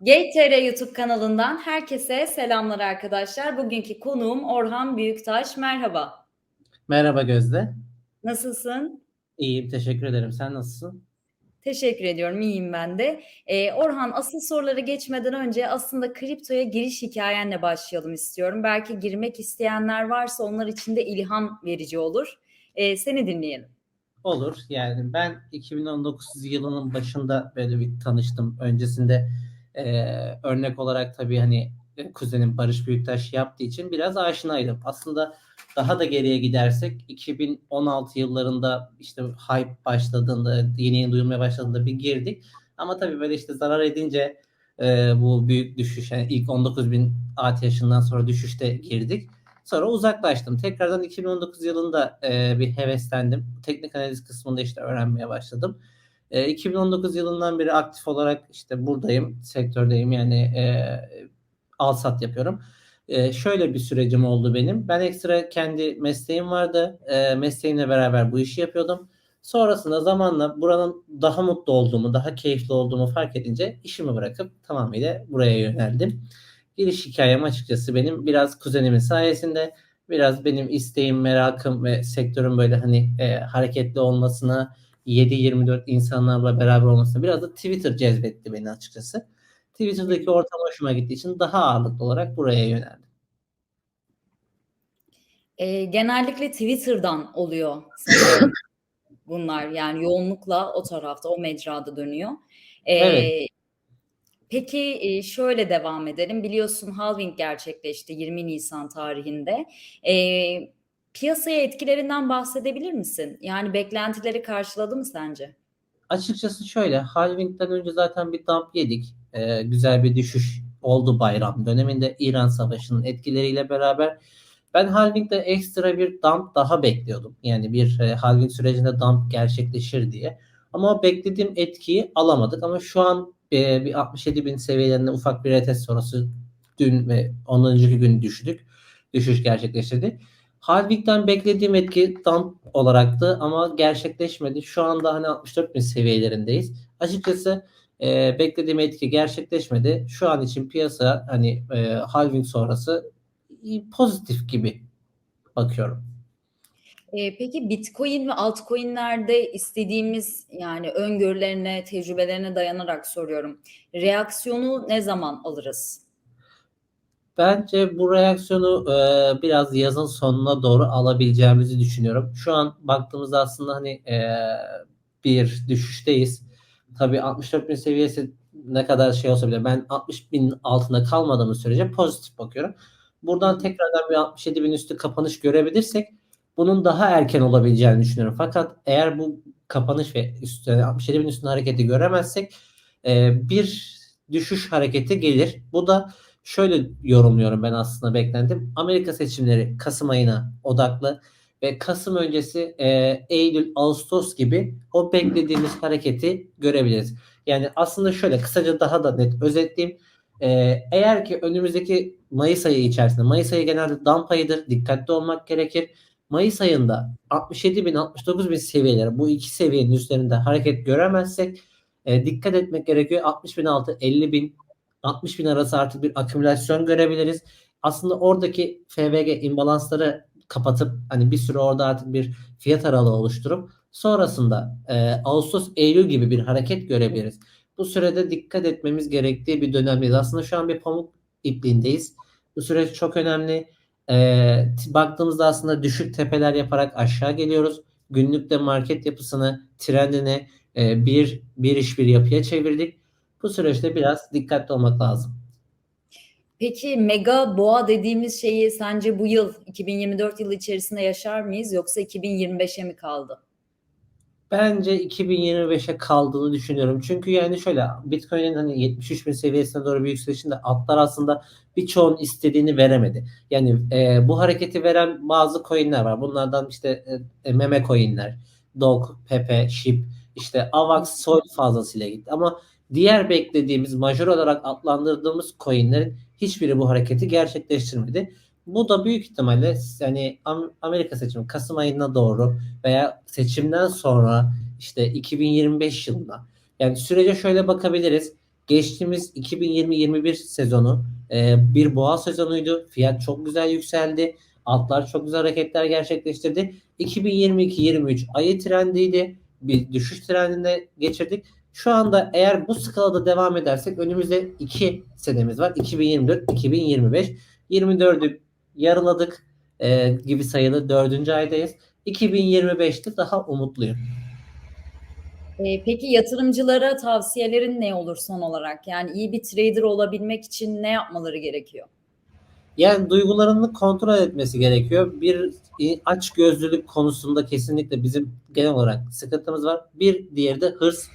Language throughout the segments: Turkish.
GTR YouTube kanalından herkese selamlar arkadaşlar. Bugünkü konuğum Orhan Büyüktaş. Merhaba. Merhaba Gözde. Nasılsın? İyiyim, teşekkür ederim. Sen nasılsın? Teşekkür ediyorum. İyiyim ben de. Ee, Orhan asıl sorulara geçmeden önce aslında kriptoya giriş hikayenle başlayalım istiyorum. Belki girmek isteyenler varsa onlar için de ilham verici olur. Ee, seni dinleyelim. Olur. Yani ben 2019 yılının başında böyle bir tanıştım. Öncesinde e, örnek olarak tabii hani e, kuzenim Barış Büyüktaş yaptığı için biraz aşinaydım. Aslında daha da geriye gidersek 2016 yıllarında işte hype başladığında, yeni yeni duyulmaya başladığında bir girdik. Ama tabii böyle işte zarar edince e, bu büyük düşüş yani ilk 19 bin ATH'ından sonra düşüşte girdik. Sonra uzaklaştım. Tekrardan 2019 yılında e, bir heveslendim. Teknik analiz kısmında işte öğrenmeye başladım. E, 2019 yılından beri aktif olarak işte buradayım, sektördeyim. Yani e, al sat yapıyorum. E, şöyle bir sürecim oldu benim. Ben ekstra kendi mesleğim vardı. E, mesleğimle beraber bu işi yapıyordum. Sonrasında zamanla buranın daha mutlu olduğumu, daha keyifli olduğumu fark edince işimi bırakıp tamamıyla buraya yöneldim. Giriş hikayem açıkçası benim biraz kuzenimin sayesinde biraz benim isteğim, merakım ve sektörün böyle hani e, hareketli olmasına 7-24 insanlarla beraber olmasına biraz da Twitter cezbetti beni açıkçası. Twitter'daki ortam hoşuma gittiği için daha ağırlıklı olarak buraya yöneldim. E, genellikle Twitter'dan oluyor bunlar. Yani yoğunlukla o tarafta, o mecrada dönüyor. E, Evet. Peki şöyle devam edelim. Biliyorsun halving gerçekleşti 20 Nisan tarihinde. E, piyasaya etkilerinden bahsedebilir misin? Yani beklentileri karşıladı mı sence? Açıkçası şöyle, halvingden önce zaten bir dump yedik. Ee, güzel bir düşüş oldu bayram döneminde İran Savaşı'nın etkileriyle beraber. Ben halvingde ekstra bir dump daha bekliyordum. Yani bir e, halving sürecinde dump gerçekleşir diye. Ama beklediğim etkiyi alamadık. Ama şu an e, bir 67 bin seviyelerinde ufak bir retest sonrası dün ve ondan önceki gün düştük. Düşüş gerçekleştirdi. Halving'den beklediğim etki dump olaraktı ama gerçekleşmedi. Şu anda hani 64 bin seviyelerindeyiz. Açıkçası e, beklediğim etki gerçekleşmedi. Şu an için piyasa hani e, halving sonrası pozitif gibi bakıyorum. E, peki Bitcoin ve altcoin'lerde istediğimiz yani öngörülerine, tecrübelerine dayanarak soruyorum. Reaksiyonu ne zaman alırız? Bence bu reaksiyonu e, biraz yazın sonuna doğru alabileceğimizi düşünüyorum. Şu an baktığımızda aslında hani e, bir düşüşteyiz. Tabii 64 bin seviyesi ne kadar şey olsa bile ben 60 bin altında kalmadığımız sürece pozitif bakıyorum. Buradan tekrardan bir 67 bin üstü kapanış görebilirsek bunun daha erken olabileceğini düşünüyorum. Fakat eğer bu kapanış ve üstüne 67 bin üstünde hareketi göremezsek e, bir düşüş hareketi gelir. Bu da şöyle yorumluyorum ben aslında beklendim. Amerika seçimleri Kasım ayına odaklı ve Kasım öncesi e, Eylül, Ağustos gibi o beklediğimiz hareketi görebiliriz. Yani aslında şöyle kısaca daha da net özetleyeyim. E, eğer ki önümüzdeki Mayıs ayı içerisinde, Mayıs ayı genelde dump ayıdır, dikkatli olmak gerekir. Mayıs ayında 67 bin 69 bin seviyeleri bu iki seviyenin üzerinde hareket göremezsek e, dikkat etmek gerekiyor. 60 bin altı 50 bin 60 bin arası artık bir akümülasyon görebiliriz. Aslında oradaki FVG imbalansları kapatıp hani bir süre orada artık bir fiyat aralığı oluşturup sonrasında e, Ağustos Eylül gibi bir hareket görebiliriz. Bu sürede dikkat etmemiz gerektiği bir dönemdeyiz. Aslında şu an bir pamuk ipliğindeyiz. Bu süreç çok önemli. E, baktığımızda aslında düşük tepeler yaparak aşağı geliyoruz. Günlükte market yapısını, trendini e, bir bir iş bir yapıya çevirdik. Bu süreçte biraz dikkatli olmak lazım. Peki mega boğa dediğimiz şeyi sence bu yıl 2024 yılı içerisinde yaşar mıyız yoksa 2025'e mi kaldı? Bence 2025'e kaldığını düşünüyorum. Çünkü yani şöyle Bitcoin'in hani 73 bin seviyesine doğru bir yükselişinde altlar aslında birçoğun istediğini veremedi. Yani e, bu hareketi veren bazı coinler var. Bunlardan işte e, meme coinler, Dog, Pepe, Ship, işte AVAX, Sol fazlasıyla gitti. Ama diğer beklediğimiz major olarak adlandırdığımız coinlerin hiçbiri bu hareketi gerçekleştirmedi. Bu da büyük ihtimalle yani Amerika seçimi Kasım ayına doğru veya seçimden sonra işte 2025 yılında yani sürece şöyle bakabiliriz. geçtiğimiz 2020-21 sezonu e, bir boğa sezonuydu. Fiyat çok güzel yükseldi. Altlar çok güzel hareketler gerçekleştirdi. 2022-23 ayı trendiydi. Bir düşüş trendinde geçirdik. Şu anda eğer bu skalada devam edersek önümüzde iki senemiz var. 2024-2025. 24'ü yarıladık e, gibi sayılı dördüncü aydayız. 2025'te daha umutluyum. Ee, peki yatırımcılara tavsiyelerin ne olur son olarak? Yani iyi bir trader olabilmek için ne yapmaları gerekiyor? Yani duygularını kontrol etmesi gerekiyor. Bir aç gözlülük konusunda kesinlikle bizim genel olarak sıkıntımız var. Bir diğeri de hırs.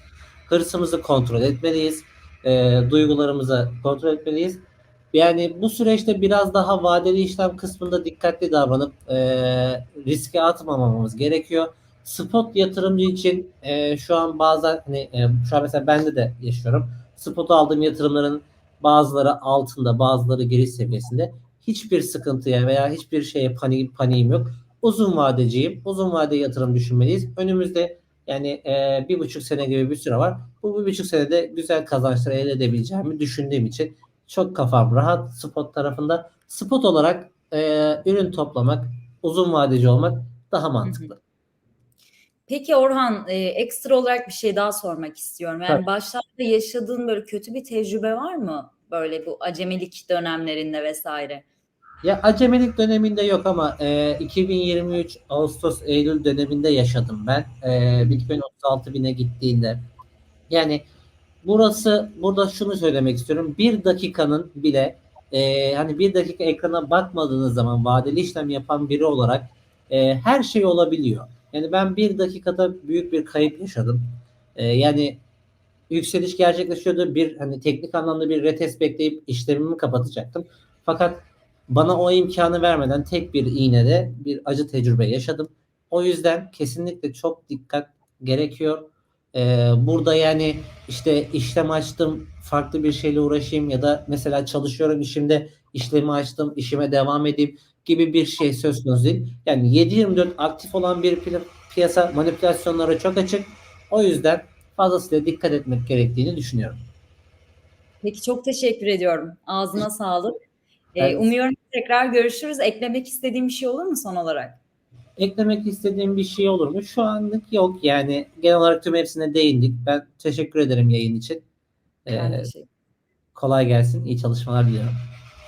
Hırsımızı kontrol etmeliyiz. E, duygularımızı kontrol etmeliyiz. Yani bu süreçte biraz daha vadeli işlem kısmında dikkatli davranıp e, riske atmamamamız gerekiyor. Spot yatırımcı için e, şu an bazen hani e, şu an mesela bende de yaşıyorum. Spot aldığım yatırımların bazıları altında, bazıları giriş seviyesinde. Hiçbir sıkıntıya veya hiçbir şeye panik, paniğim yok. Uzun vadeciyim. Uzun vade yatırım düşünmeliyiz. Önümüzde yani e, bir buçuk sene gibi bir süre var. Bu bir buçuk senede güzel kazançlar elde edebileceğimi düşündüğüm için çok kafam rahat spot tarafında. Spot olarak e, ürün toplamak, uzun vadeci olmak daha mantıklı. Peki Orhan, e, ekstra olarak bir şey daha sormak istiyorum. Yani Tabii. başlarda yaşadığın böyle kötü bir tecrübe var mı? Böyle bu acemilik dönemlerinde vesaire. Ya acemilik döneminde yok ama e, 2023 Ağustos Eylül döneminde yaşadım ben. E, Bitcoin 36 bine gittiğinde. Yani burası burada şunu söylemek istiyorum. Bir dakikanın bile e, hani bir dakika ekrana bakmadığınız zaman vadeli işlem yapan biri olarak e, her şey olabiliyor. Yani ben bir dakikada büyük bir kayıp yaşadım. E, yani yükseliş gerçekleşiyordu. Bir hani teknik anlamda bir retest bekleyip işlemimi kapatacaktım. Fakat bana o imkanı vermeden tek bir iğnede bir acı tecrübe yaşadım. O yüzden kesinlikle çok dikkat gerekiyor. Ee, burada yani işte işlem açtım, farklı bir şeyle uğraşayım ya da mesela çalışıyorum işimde işlemi açtım, işime devam edeyim gibi bir şey söz konusu değil. Yani 7-24 aktif olan bir pi- piyasa manipülasyonlara çok açık. O yüzden fazlasıyla dikkat etmek gerektiğini düşünüyorum. Peki çok teşekkür ediyorum. Ağzına sağlık. E, Evet. umuyorum tekrar görüşürüz. Eklemek istediğim bir şey olur mu son olarak? Eklemek istediğim bir şey olur mu? Şu anlık yok. Yani genel olarak tüm hepsine değindik. Ben teşekkür ederim yayın için. Ee, Ben kolay gelsin. İyi çalışmalar diliyorum.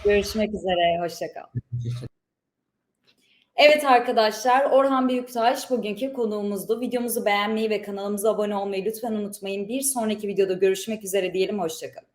Görüşmek üzere. Hoşça kal. Evet arkadaşlar, Orhan Büyüktaş bugünkü konuğumuzdu. Videomuzu beğenmeyi ve kanalımıza abone olmayı lütfen unutmayın. Bir sonraki videoda görüşmek üzere diyelim. Hoşçakalın.